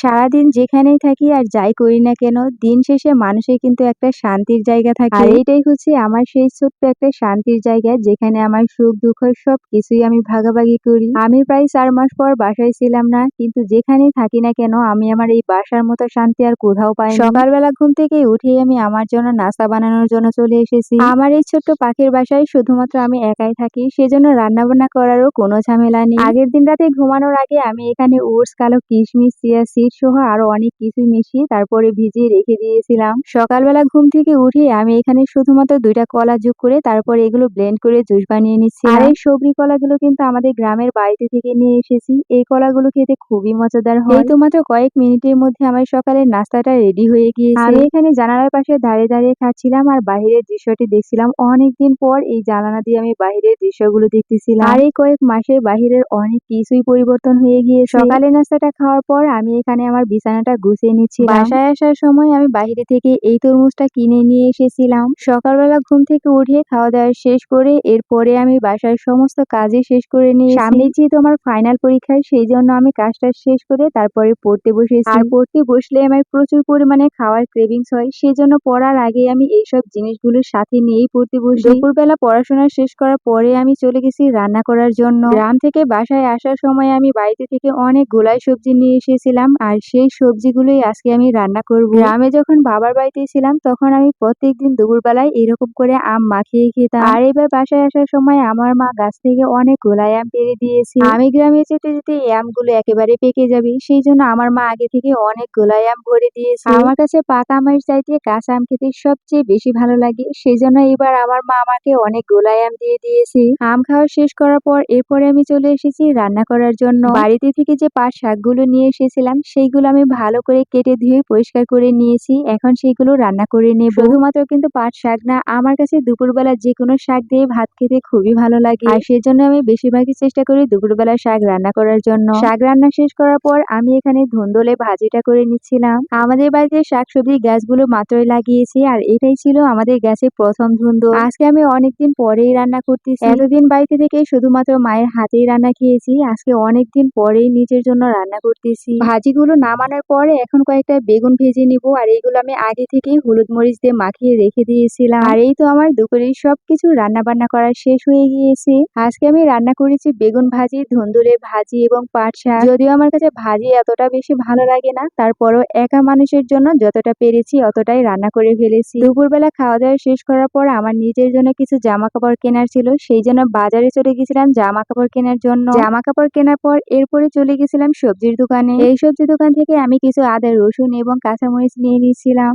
সারাদিন যেখানেই থাকি আর যাই করি না কেন, দিন শেষে মানুষের কিন্তু একটা শান্তির জায়গা থাকে। আর এটাই হচ্ছে আমার সেই ছোট্ট একটা শান্তির জায়গা, যেখানে আমার সুখ, দুঃখ সব কিছুই আমি ভাগাভাগি করি। আমি প্রায় চার মাস পর বাসায় ছিলাম না, কিন্তু যেখানেই থাকি না কেন, আমি আমার এই বাসার মতো শান্তি আর কোথাও পাই সকালবেলা ঘুম থেকে উঠেই আমি আমার জন্য নাস্তা বানানোর জন্য চলে এসেছি। আমার এই ছোট্ট পাখির বাসায় শুধুমাত্র আমি একাই থাকি, সেজন্য রান্না বান্না করারও কোনো ঝামেলা নেই। আগের দিন রাতে ঘুমানোর আগে আমি এখানে ওটস, কালো কিশমিশ, চিয়া সিড সহ আরও অনেক কিছু মিশিয়ে তারপরে ভিজিয়ে রেখে দিয়েছিলাম। সকালবেলা ঘুম থেকে উঠে আমি এখানে শুধুমাত্র দুইটা কলা যোগ করে তারপরে এগুলো ব্লেন্ড করে জুস বানিয়ে নিচ্ছি আর এই সবজি কলাগুলো কিন্তু আমাদের গ্রামের বাড়িতে থেকে নিয়ে এসেছি। এই কলাগুলো খেতে খুবই মজাদার হয়। তো মাত্র কয়েক মিনিটের মধ্যে আমার সকালের নাস্তাটা রেডি হয়ে গিয়েছে। আমি এখানে জানালার পাশে দাঁড়িয়ে দাঁড়িয়ে খাচ্ছিলাম আর বাইরের দৃশ্যটি দেখছিলাম। অনেকদিন পর এই জানালা দিয়ে আমি বাইরের দৃশ্যগুলো দেখতেছিলাম। আর এই কয়েক মাসে বাহিরের অনেক কিছুই পরিবর্তন হয়ে গিয়ে সকালে নাস্তাটা খাওয়ার পর আমি এখানে আমার বিছানাটা গুছিয়ে নিচ্ছি বাসায় আসার সময় আমি বাইরে থেকে এই তরমুজটা কিনে নিয়ে এসেছিলাম। সকালবেলা ঘুম থেকে উঠে খাওয়া দাওয়া শেষ করে এরপরে আমি বাসার সমস্ত কাজই শেষ করে নিয়ে সামনে যেহেতু আমার ফাইনাল পরীক্ষা সেই জন্য আমি কাজটা শেষ করে তারপরে পড়তে বসেছি। আর পড়তে বসলে আমার প্রচুর পরিমাণে খাওয়ার ক্রেভিংস হয়। সেজন্য পড়ার আগে আমি এইসব জিনিসগুলোর সাথে নিয়েই পড়তে বসি। দুপুরবেলা পড়াশোনা শেষ করার পরে আমি চলে গেছি রান্না করার জন্য। গ্রাম থেকে বাসায় আসার সময় আমি বাড়িতে থেকে অনেক গোলাই সবজি নিয়ে এসেছিলাম। আর সেই সবজিগুলোই আজকে আমি রান্না করব। গ্রামে যখন বাবার বাড়িতে ছিলাম, তখন আমি প্রত্যেকদিন দুপুরবেলায় এরকম করে আম মাখিয়ে খেতাম। আর এবার বাসায় আসার সময় আমার মা গাছ থেকে অনেক গোলায় আম পেরে দিয়েছে। আমি গ্রামে যেতে যেতে এই আমগুলো একেবারে পেকে যাবে। সেই জন্য আমার মা আগে থেকে অনেক গোলায় আম ভরে দিয়েছে। আমার কাছে পাকা আমের চাইতে কাঁচা আম খেতে সবচেয়ে বেশি ভালো লাগে। সেই জন্য এবার আমার মা আমাকে অনেক গোলায় আম দিয়ে দিয়েছে। আম খাওয়া শেষ করার পর এরপরে আমি চলে এসেছি রান্না করার জন্য। বাড়িতে থেকে যে পাট শাকগুলো নিয়ে এসেছিলাম সেইগুলো আমি ভালো করে কেটে ধুয়ে পরিষ্কার করে নিয়েছি। এখন সেইগুলো রান্না করে নেব। শুধুমাত্র কিন্তু পাট শাক না, আমার কাছে দুপুরবেলা যে কোনো শাক দিয়ে ভাত খেতে খুবই ভালো লাগে। আর সেজন্য আমি বেশিরভাগই চেষ্টা করি দুপুরবেলা শাক রান্না করার জন্য। শাক রান্না শেষ করার পর আমি এখানে ধুন্দলে ভাজিটা করে নিচ্ছিলাম। আমাদের বাড়িতে শাকসবজির গাছগুলো মাত্রই লাগিয়েছি আর এটাই ছিল আমাদের গ্যাসের প্রথম ধুন্দল আজকে আমি অনেকদিন পরেই রান্না করতেছি। এতদিন বাড়িতে থেকে শুধুমাত্র মায়ের হাতেই রান্না খেয়েছি। আজকে অনেকদিন পরেই নিজের জন্য রান্না করতেছি। ভাজিগুলো নামানোর পরে এখন কয়েকটা বেগুন ভেজে নিব, আর এইগুলো আমি আগে থেকেই হলুদ মরিচ দিয়ে মাখিয়ে রেখে দিয়েছিলাম। আর এই তো আমার দুপুরের সবকিছু রান্না বান্না করা শেষ হয়ে গিয়েছে। আজকে আমি রান্না করেছি বেগুন ভাজি ধুন্দুলে ভাজি এবং পাট শাক। যদিও আমার কাছে ভাজি এতটা বেশি ভালো লাগে না, তারপরও একা মানুষের জন্য যতটা পেরেছি অতটাই রান্না করে ফেলেছি। দুপুরবেলা খাওয়া দাওয়া শেষ করার পর আমার নিজের জন্য কিছু জামা কাপড় কেনার ছিল, সেই জন্য বাজারে চলে গেছিলাম জামা কাপড় কেনার জন্য। জামা কাপড় কেনার পর এরপরে চলে গেছিলাম সবজির দোকানে। এই সবজি দোকান থেকে আমি কিছু আদা রসুন এবং কাঁচামরিচ নিয়ে নিয়েছিলাম।